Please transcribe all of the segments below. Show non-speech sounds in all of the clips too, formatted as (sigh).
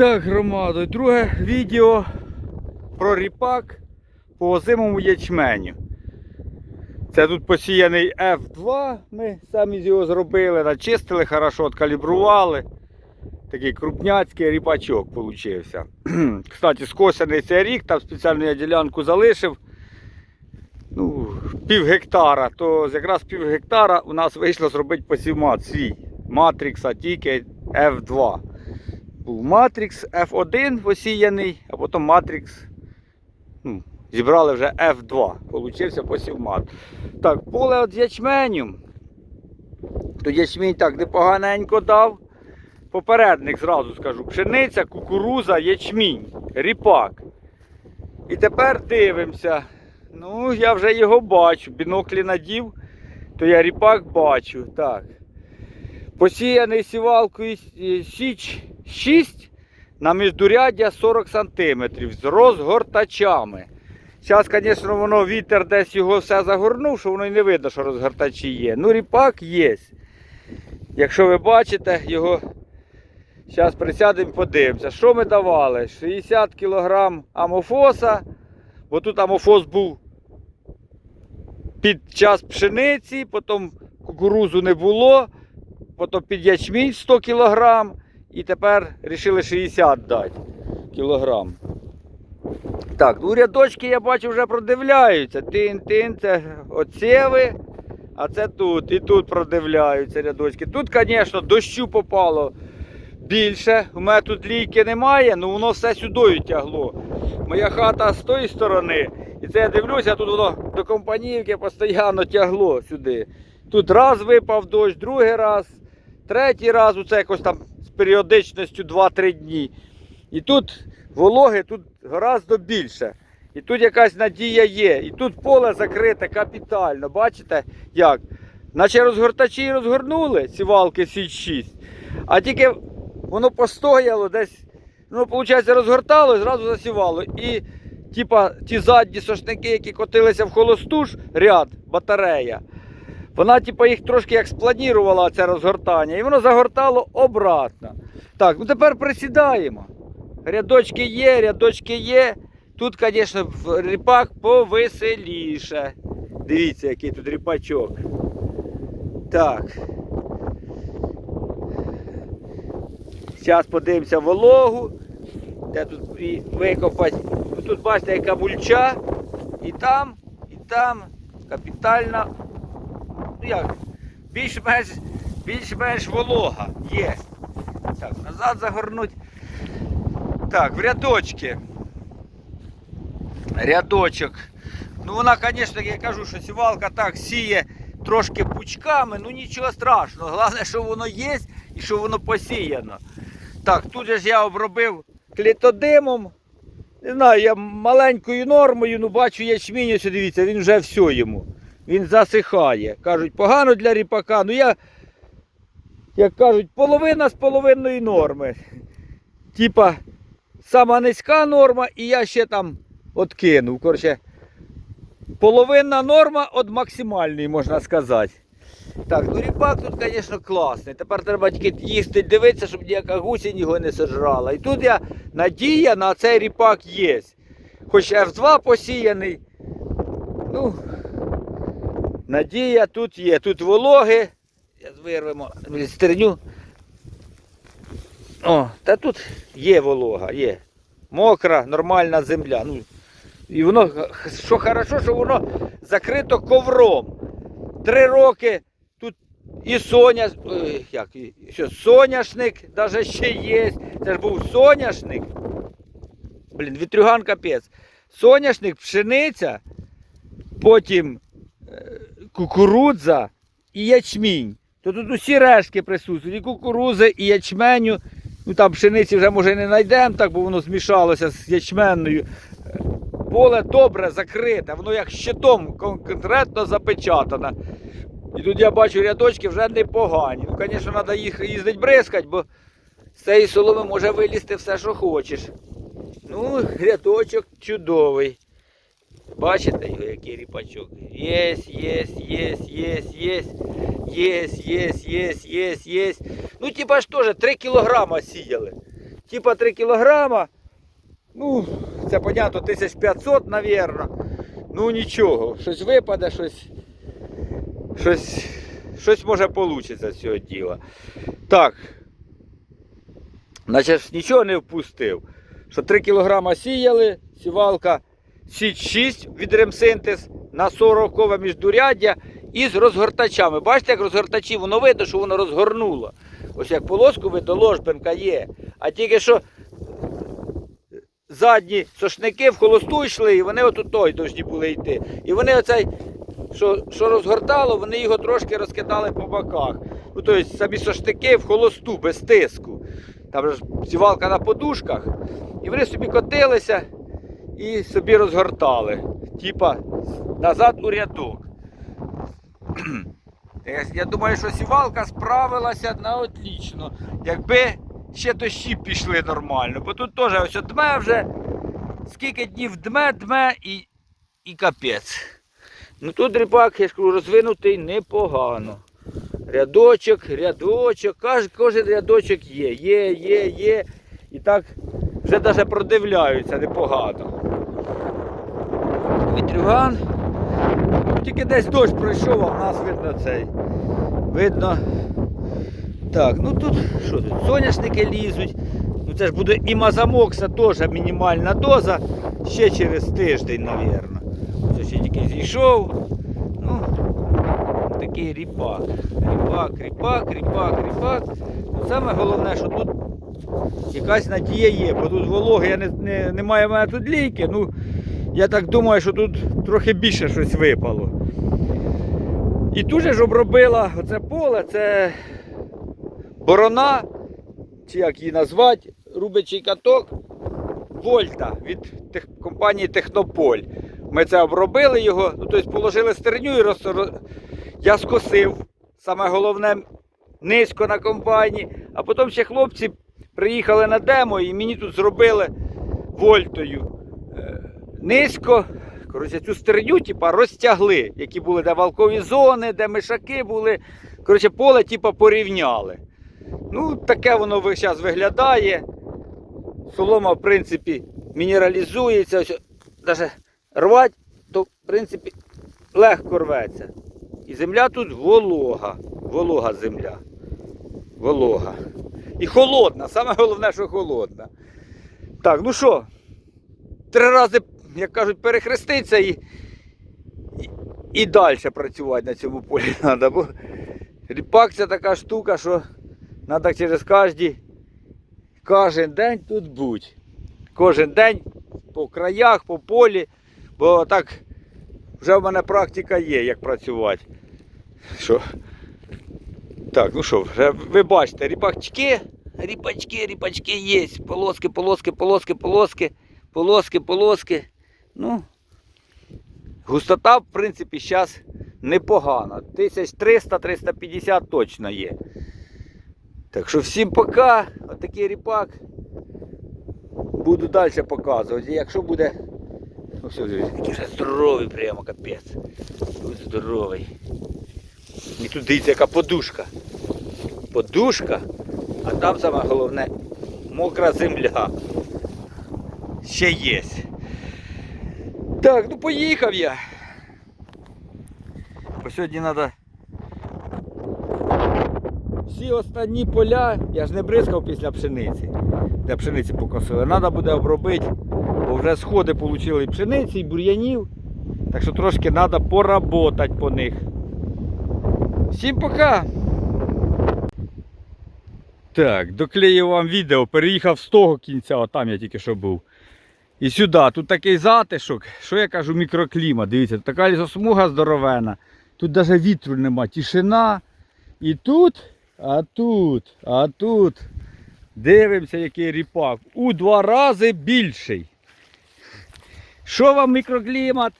Так, громадо, друге відео про ріпак по озимому ячменю. Це тут посіяний F2, ми самі з його зробили, начистили, хорошо откалібрували. Такий крупняцький ріпачок получився. (clears throat) Кстати, скосяний цей рік, там спеціальну я ділянку залишив. Ну, пів гектара, то якраз пів гектара у нас вийшло зробити посівмат свій. Матрикса тільки F2. Був Matrix F1 посіяний, а потім Matrix ну, зібрали вже F2. Получився посівмат. Так, поле от ячменю. То ячмінь так непоганенько дав. Попередник зразу скажу. Пшениця, кукуруза, ячмінь, ріпак. І тепер дивимося. Ну, я вже його бачу. Біноклі надів, то я ріпак бачу. Так. Посіяний сівалкою е, січ 6 на міждуряддя 40 см з розгортачами. Зараз, звісно, воно вітер десь його все загорнув, що воно й не видно, що розгортачі є. Ну, ріпак є. Якщо ви бачите, його зараз присядемо подивимося. Що ми давали? 60 кг амофоса, бо тут амофос був під час пшениці, потім кукурузу не було, потім під ячмінь 100 кг і тепер вирішили 60 дати кілограм. Так, ну рядочки я бачу вже продивляються. Тин-тин, це оцеви, а це тут. І тут продивляються рядочки. Тут, звісно, дощу попало більше. У мене тут лійки немає, але воно все сюди тягло. Моя хата з тої сторони. І це я дивлюся, тут воно до компанійки постійно тягло сюди. Тут раз випав дощ, другий раз, третій раз, оце якось там періодичністю 2-3 дні. І тут вологи тут гораздо більше. І тут якась надія є. І тут поле закрите капітально. Бачите, як? Наче розгортачі розгорнули сівалки Січ 6, а тільки воно постояло десь, ну, виходить, розгортало і зразу засівало. І типа ті задні сошники, які котилися в холосту ж, ряд, батарея, вона типа їх трошки як спланірувала це розгортання, і воно загортало обратно. Так, ну тепер присідаємо. Рядочки є, рядочки є. Тут, звісно, ріпак повеселіше. Дивіться, який тут ріпачок. Так. Зараз подивимося вологу. Де тут. Ну, Тут бачите, яка мульча. І там, і там. Капітальна. Ну як? Більш-менш більш-менш волога є. Так, назад загорнуть. Так, в рядочки. Рядочок. Ну вона, звісно, я кажу, що сівалка так сіє трошки пучками, ну нічого страшного. Головне, що воно є і що воно посіяно. Так, тут же ж я обробив клітодимом. Не знаю, я маленькою нормою, ну бачу ячмінь, ось дивіться, він вже все йому. Він засихає. Кажуть, погано для ріпака. Ну я, як кажуть, половина з половинної норми. Типа, сама низька норма, і я ще там откинув. Коротше, половинна норма від максимальної, можна сказати. Так, ну ріпак тут, звісно, класний. Тепер треба тільки їсти, дивитися, щоб ніяка гусінь його не сожрала. І тут я надія на цей ріпак є. Хоч F2 посіяний. Ну, надія тут є. Тут вологи. Вирвемо стерню. О, та тут є волога, є. Мокра, нормальна земля. Ну, і воно, що хорошо, що воно закрито ковром. Три роки тут і соня, ой, як, і, що, соняшник навіть ще є. Це ж був соняшник. Блін, вітрюган капець. Соняшник, пшениця, потім е, кукурудза і ячмінь. То тут усі решки присутствують, і кукурузи, і ячменю. Ну там пшениці вже може не знайдемо, так, бо воно змішалося з ячменною. Поле добре закрите, воно як щитом конкретно запечатане. І тут я бачу рядочки вже непогані. Ну, звісно, треба їх їздити бризкати, бо з цієї соломи може вилізти все, що хочеш. Ну, рядочок чудовий. Бачите який ріпачок? Єсть, єсть, єсть, єсть, єсть, єсть, єсть, єсть, єсть, єсть. Ну, типа ж теж 3 кілограма сіяли. типа 3 кілограма. Ну, це понятно, 1500, навірно. Ну нічого, щось випаде, щось. Щось, щось може вийде з цього діла. Так. Значить, нічого не впустив. Що 3 кг сіяли, сівалка січ 6 від ремсинтез на 40 міждуряддя із розгортачами. Бачите, як розгортачі, воно видно, що воно розгорнуло. Ось як полоску видно, ложбинка є. А тільки що задні сошники в холосту йшли, і вони отут той повинні були йти. І вони оцей, що, що розгортало, вони його трошки розкидали по боках. Ну, тобто самі сошники в холосту, без тиску. Там ж сівалка на подушках. І вони собі котилися і собі розгортали. Типа назад у рядок. (clears throat) Я- думаю, що сівалка справилася на отлично. Якби ще дощі пішли нормально. Бо тут теж ось дме вже. Скільки днів дме, дме і, і капець. Ну тут ріпак, я ж кажу, розвинутий непогано. Рядочок, рядочок, кож, кожен рядочок є, є, є, є. І так вже навіть продивляються непогано. Вітрюган. Тільки десь дощ пройшов, а в нас видно цей. Видно. Так, ну тут що тут? Соняшники лізуть. Ну це ж буде і мазамокса теж мінімальна доза. Ще через тиждень, мабуть. Це ще тільки зійшов. Ну, такий ріпак. Ріпак, ріпак, ріпак, ріпак. Саме головне, що тут якась надія є, бо тут вологи, я не, не, немає в мене тут лійки. Ну, я так думаю, що тут трохи більше щось випало. І тут же ж обробила оце поле, це борона, чи як її назвати, рубичий каток Вольта від тех, компанії Технополь. Ми це обробили його, ну, тобто положили стерню і роз... я скосив. Саме головне низько на комбайні. А потім ще хлопці приїхали на демо і мені тут зробили вольтою. Низько. Коротше, цю стерню типа, розтягли, які були де валкові зони, де мишаки були. Коротше, поле типа, порівняли. Ну, таке воно зараз виглядає. Солома, в принципі, мінералізується. Ось, Даже рвати, то, в принципі, легко рветься. І земля тут волога. Волога земля. Волога. І холодна. Саме головне, що холодна. Так, ну що, три рази, як кажуть, перехреститься і, і, і далі працювати на цьому полі (laughs) треба. Бо ріпак це така штука, що треба через кожні, кожен день тут бути. Кожен день по краях, по полі. Бо так вже в мене практика є, як працювати. Що? Так, ну що, вже ви бачите, ріпачки, ріпачки, ріпачки є. Полоски, полоски, полоски, полоски, полоски, полоски. Ну, густота, в принципі, зараз непогана. 1300-350 точно є. Так що всім пока. Отакий ріпак. Буду далі показувати. Якщо буде. Ну все, такий вже здоровий прямо капець. Ось здоровий. І тут дивіться, яка подушка. Подушка, а там саме головне мокра земля. Ще є. Так, ну поїхав я. Бо сьогодні треба. Всі останні поля, я ж не бризкав після пшениці. Де пшениці покосили. Треба буде обробити, бо вже сходи отримали і пшениці, і бур'янів. Так що трошки треба поработати по них. Всім пока! Так, доклею вам відео, переїхав з того кінця, а там я тільки що був. І сюди. Тут такий затишок, що я кажу, мікроклімат. Дивіться, тут така лісосмуга здоровена. Тут навіть вітру нема, тишина. І тут, а тут, а тут. Дивимося, який ріпак. У два рази більший. Що вам мікроклімат?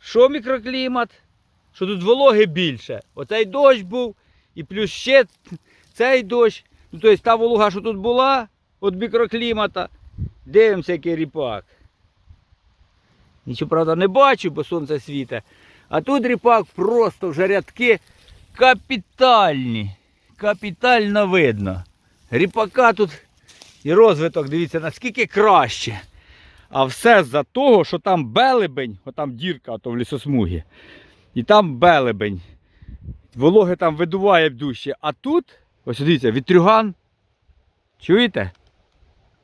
Що мікроклімат? Що тут вологи більше. Оцей дощ був, і плюс ще цей дощ. Ну, тобто та волога, що тут була від мікроклімата. Дивимося, який ріпак. Нічого, правда, не бачу, бо сонце світе. А тут ріпак просто вже рядки капітальні. Капітально видно. Ріпака тут І розвиток, дивіться, наскільки краще. А все з-за того, що там белебень, отам дірка ото в лісосмугі. І там белебень. Вологи там видуває дужче. А тут, ось дивіться, вітрюган. Чуєте?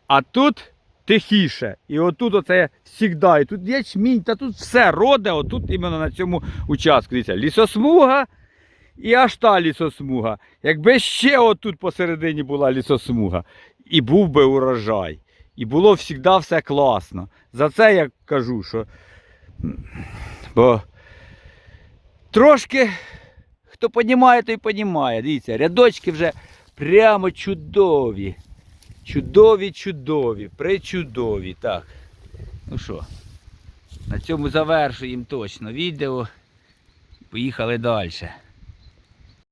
А тут тихіше. І отут оце завжди. І тут ячмінь, та тут все роде, отут іменно на цьому участку. Дивіться, лісосмуга і аж та лісосмуга. Якби ще отут посередині була лісосмуга, і був би урожай. І було завжди все класно. За це я кажу, що. Бо трошки, хто понімає, той понімає. Дивіться, рядочки вже прямо чудові. Чудові, чудові, причудові. Так. Ну що, на цьому завершуємо точно відео. Поїхали далі.